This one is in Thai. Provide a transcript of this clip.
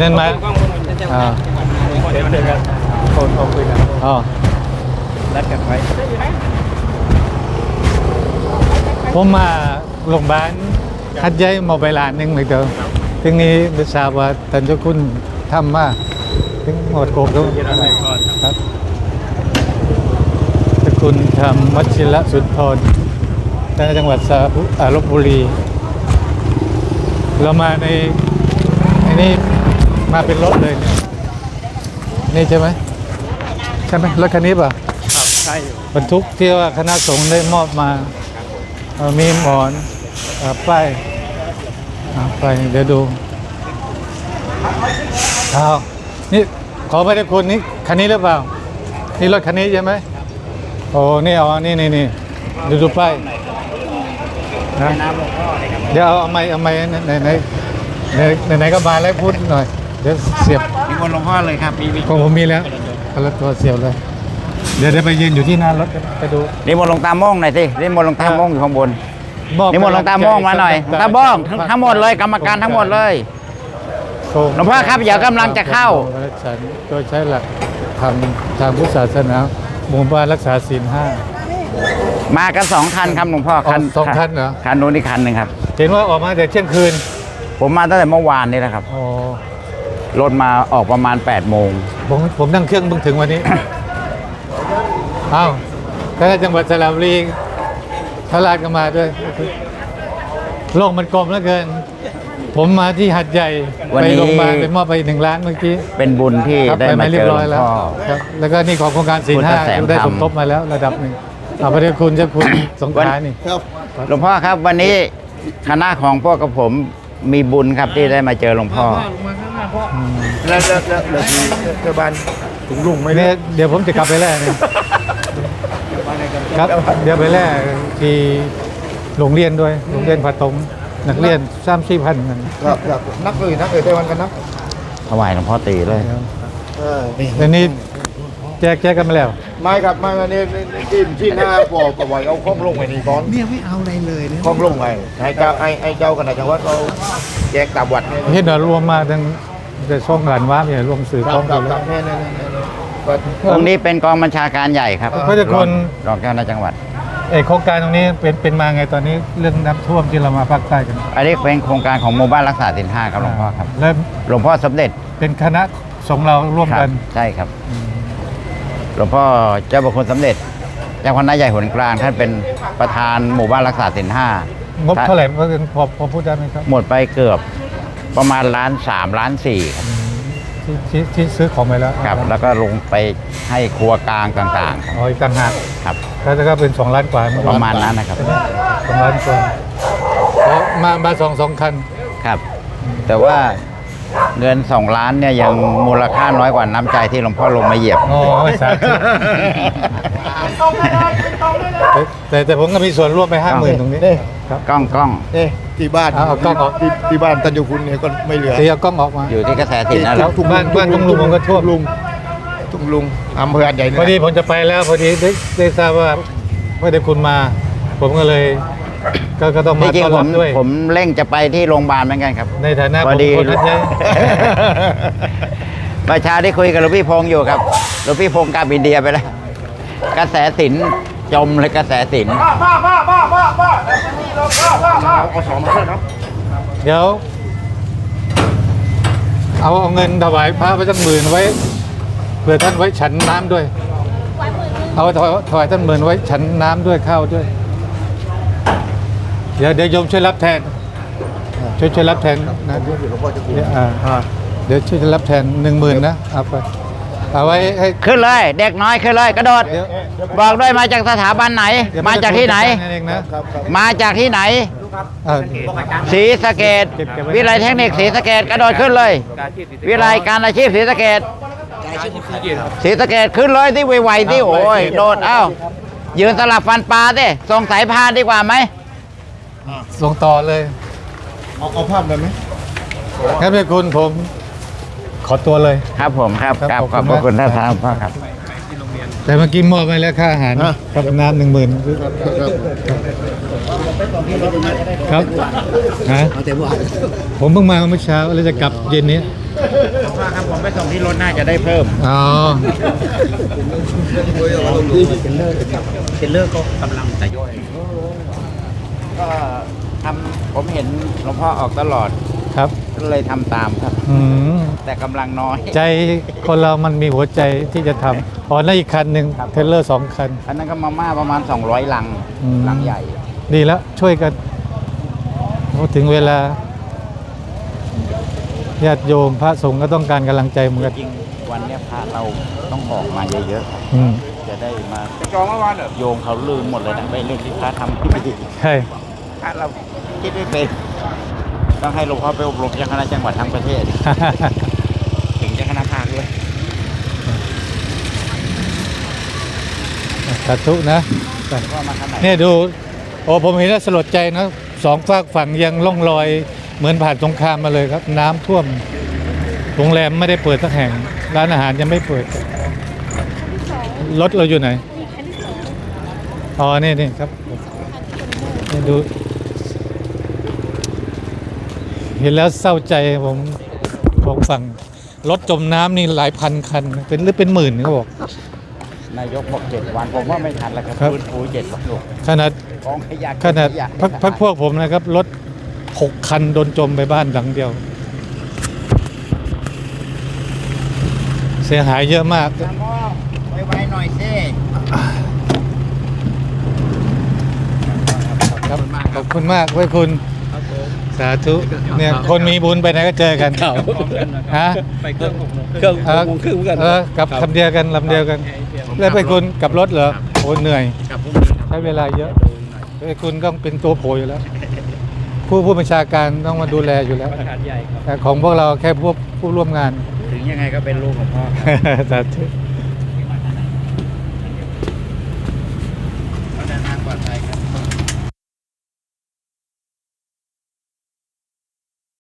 นั่นมอ่าเดี๋ยวเดี๋ยวกันโทรโทรคุยกันอ๋อนัดกันไว้ผมมาโรงพยาบาลหัดใหญ่มาไปร้านหนึ่งเลยเดิมทีนี้ได้ทราบว่าท่านเจ้าคุณทำมาถึงหมดโกบแล้วเย็นอะไรก่อนครับเจ้าคุณทำวัชิระสุนทรในจังหวัดสระบุอ่าลบุรี เรามาในในนี้ มาเป็นรถเลยเนี่ยนี่ใช่ไหมใช่ไหมรถคันนี้ป่ะครับใช่อยู่บรรทุกที่ว่าคณะสงฆ์ได้มอบมาเอ่อมีหมอนเอ่อป้ายอ่าไปายเดี๋ยวดูอ้าวนี่ขอไม่ได้คุณนี่คันนี้หรือเปล่า นี่รถคันนี้ใช่ไหมโอ้นี่เอาอันนี่นี่นี่ดูดูป้ายนะน้ำหลวงพ่อเลยครับเดี๋ยวเอาเอาไม้เอาไม้ไหนไหนไหนไหนไหนก็มาแล้วพูดหน่อยเดี๋ยวเสียบมีคนหลวงพ่อเลยครับมีมีของผมมีแล้วคนละตัวเสียบเลย เดี๋ยวเดี๋ยวไปยืนอยู่ที่หน้ารถไปดูนิมนต์หลวงตาโม่งหน่อยสินิมนต์หลวงตาโม่งอยู่ข้างบนมอบนิมนต์หลวงตาโม่งมาหน่อยหลวงตาโม่งทั้งทั้งหมดเลยกรรมการทั้งหมดเลยหลวงพ่อครับเดี๋ยวกำลังจะเข้าฉันโดยใช้หลักทางทางพุทธศาสนาหมู่บ้านรักษาศีลห้ามากันสองคันครับหลวงพ่อคันอ๋อสองคันเหรอคันนู้นอีกคันหนึ่งครับ เห็นว่าออกมาแต่เที่ยงคืน ผมมาตั้งแต่เมื่อวานนี่แหละครับอ๋อ รถมาออกประมาณ8ปดโมงผมผมนั่งเครื่องเพิ่งถึงวันนี้ อ้าวคณะจังหวัดสระบุรีพระราชก็มาด้วย โลกมันกลมเหลือเกิน ผมมาที่หัดใหญ่วันไปนี้โรงพยาบาลไปมอบไปหนึ่งล้านเมื่อกี้ เป็นบุญที่ครับได้ไปมามาเจเรียอบหลร้วอยงแล้วพ่อครับแล้วก็นี่ของโครงการศีลพุทธห้าแสงได้ธรรมสมทบมาแล้วระดับหนึ่งเอาพระเดชคุณเจ้าคุณสงขลานี่ครับหลวงพ่อครับวันนี้คณะของพวกกับผม มีบุญครับที่ได้มาเจอหลวงพ่อแล้วแล้วแล้วแล้วมีเจ้าบ้านถุงลุงไหมไม่เนี่เนี่ยยเดี๋ยวผมจะกลับไปแล่นี่ครับ เดี๋ยวไปแล่ที่โรงเรียนด้วย โรงเรียนผาตงนักเรียนสามสี่พันนั่นครับครับนักเลยนักเลยได้วันกันนักถวายหลวงพ่อตีเลย เออแต่นี่แจกแจกกันมาแล้ว ไม่ครับไม่อันนี้ที่ที่หน้าบอกกับไว้เอาข้องลงไว้นี่ก่อนเนี่ยไม่เอาอะไรเลยนะข้องลงไว้ให้เจ้าไอ้ไอ้เจ้ากันนะจังหวัดเราแจกตามวัดเนี่ยเห็นว่ารวมมาทั้งจะช่องหลานว้าเนี่ยรวมสื่อคกรัอบงครักับนคแล้รัวบเนี่ยเนี่ยเนี่ยเนี่ยวัดตรงนี้เป็นกองบัญชาการใหญ่ครับพระเจ้าคุณรองเจ้าหน้าจังหวัดเอกโครงการตรงนี้เป็นเป็นมาไงตอนนี้เรื่องน้ำท่วมที่เรามาภาคใต้กัน อันนี้เป็นโครงการของหมู่บ้านรักษาสินห้าครับหลวงพ่อครับแล้วหลวงพ่อสมเด็จเป็นคณะสงฆ์เราร่วมครักับนใช่ครับ หลวงพ่อเจ้าบุคคลสมเด็จเจ้าคณะใหญ่หนกลางท่านเป็นประธานหมู่บ้านรักษาสินห้างบเท่าไหร่พอพอพอพูดได้ไหมครับ หมดไปเกือบประมาณล้านสามล้านสี่ครับที่ที่ที่ซื้อของไปแล้วครับ แล้วก็ลงไปให้ครัวกลางต่างอ๋ออีกต่างหากๆครับแล้วก็เป็นสองล้านกว่าประมาณนั้นนะครับสองล้านกว่าอ๋อมามาสองสองคันครับ แต่ว่า เงินสองล้านเนี่ยยังมูลค่าน้อยกว่าน้ำใจที่หลวงพ่อลงมาเหยียบอ๋อสาธุแต่แต่แต่ผมก็มีส่วนร่วมไปห้าหมื่นตรงนี้ครับกล้องกล้อง เอ๊ะที่บ้านเอาเอากล้องออก ที่ที่บ้านตันยูคุณเนี่ยก็ไม่เหลือตีเอากล้องออกมา อยู่ที่กระแสสินนั่นแหแล้ละวบ้านบ้านทุ่งลุงผมก็ท่วม ลุงทุ่งลุงอำเภออันใหญ่นี่พอดีนะผมจะไปแล้วพอดีได้ได้ทราบว่าพระเดชคุณมา ผมก็เลย ก็ก็ต้องจมาริงต้อนๆผรับมด้วย ผมเร่งจะไปที่โรงพยาบาลเหมือนกันครับ ในฐานะพอดีผมคนนั้นใช่ประชาได้คุยกับหลวงพี่พงษ์อยู่ครับหลวงพี่พงษ์กลับอินเดียไปแล้ว กระแสสินจมเลยกระแสสินเอาสองมาเพื่อนเนาะเดี๋ยว เอาเอาเงินถวายพระไปสักหมื่นไว้เผื่อท่านไว้ฉันน้ำด้วย เอาถวายถวายท่านหมื่นไว้ฉันน้ำด้วยข้าวด้วย เดี๋ยวเดี๋ยวโยมช่วยรับแทน ช่วยช่วยรับแทนนะเดี๋ยวหลวงพ่อจะคุยเดี๋ยวอ่าเดี๋ยวช่วยรับแทนหนึ่งหมื่นนะเอาไปเอาไว้ให้ ขึ้นเลย เด็กน้อยขึ้นเลยกระโดด เดี๋ยว บอกด้วยมาจากสถาบันไหน เดี๋ยวมาจากที่ไหนจัดการเองนะครับครับมาจากที่ไหนอ่าศรีสะเกดเก็บเก็บไว้ วิไลเทคนิคศรีสะเกดกระโดดขึ้นเลย วิไลการอาชีพศรีสะเกดศรีสะเกดขึ้นเลยที่ไวๆที่โอ้ยโดดเอ้ายืนสลับฟันปลาดิส่งสายพานดีกว่าไหม ส่งต่อเลยเอาเอาภาพได้ไหมครับพี่คุณผม ขอตัวเลย ครับผมครับครับครับขขออบบคุณพระคุณมากท่านพ่อครับคแต่เมื่อกี้มอบไปแล้วค่าอาหารฮะ กับน้ำหนึ่งหมื่นครับฮะเอาแต่ว่าผมเพิ่งมาเมื่อเช้าแล้วจะกลับเย็นนี้พ่อครับผมไปส่งที่รถน่าจะได้เพิ่มอ๋อเทเลอร์ก็กำลังจะย่อยก็ ทำผมเห็นหลวงพ่อออกตลอดครับก็เลยทำตามครับ อืมแต่กำลังน้อย ใจคนเรามันมีหัวใจที่จะทำอ๋อนั่นอีกคันหนึ่งครับเทรลเลอร์สองคันอันนั้นก็มาม่าประมาณ 200 ลังอืมลังใหญ่ ดีแล้วช่วยกันโอ้ถึงเวลาญาติโยมพระสงฆ์ก็ต้องการกำลังใจเหมือนกันจริงๆวันเนี้ยพระเราต้องออกมาเยอะอืมๆจะได้มาจองเมื่อวานเหรอโยมเขาลืมหมดเลยนะไปเรื่องที่พระทำที่ไม่ดีใช่ พระเราคิดไม่เป็นต้องให้หลวงพ่อไปอบรมเจ้าคณะจังหวัดทั้งประเทศ ถึงเจ้าคณะภาคด้วยสาธุนะก็มาขนาดเนี่ยดูโอ้ผมเห็นแล้วสลดใจนะสองฝากฝั่งยังล่องลอยเหมือนผ่านสงครามมาเลยครับ น้ำท่วมโรงแรมไม่ได้เปิดสักแห่ง ร้านอาหารยังไม่เปิดรถเราอยู่ไหนอ๋อนี่นี่ครับนี่ดู เห็นแล้วเศร้าใจผมผมฟังรถจมน้ำนี่หลายพันคัน เป็นหรือเป็นหมื่นเขาบอก นายกบอกเจ็ดวันผมว่าไม่ทันแล้วครับครับ ฟื้นฟูเจ็ดวันลูกขนาดกองขยะขนาดขยะพักพักพวกผมนะครับ รถหกคันโดนจมไปบ้านหลังเดียว เสียหายเยอะมากน้ำมองไวๆหน่อยสิครับขอบคุณมากไว้คุณ สาธุเนี่ยคนมีบุญไปไหนก็เจอกันฮะไปเครื่องเครื่องเออโมงครึ่งเหมือนกันเออกับคำเดียวกันลำเดียวกัน แล้วไปคุณกับรถเหรอโอ้เหนื่อยกับพวกนี้ครับใช้เวลาเยอะไปคุณต้องเป็นตัวโผอยู่แล้ว ผู้ผู้บัญชาการต้องมาดูแลอยู่แล้วประธานใหญ่ครับแต่ของพวกเราแค่พวกผู้ร่วมงาน ถึงยังไงก็เป็นลูกของพ่อสาธุ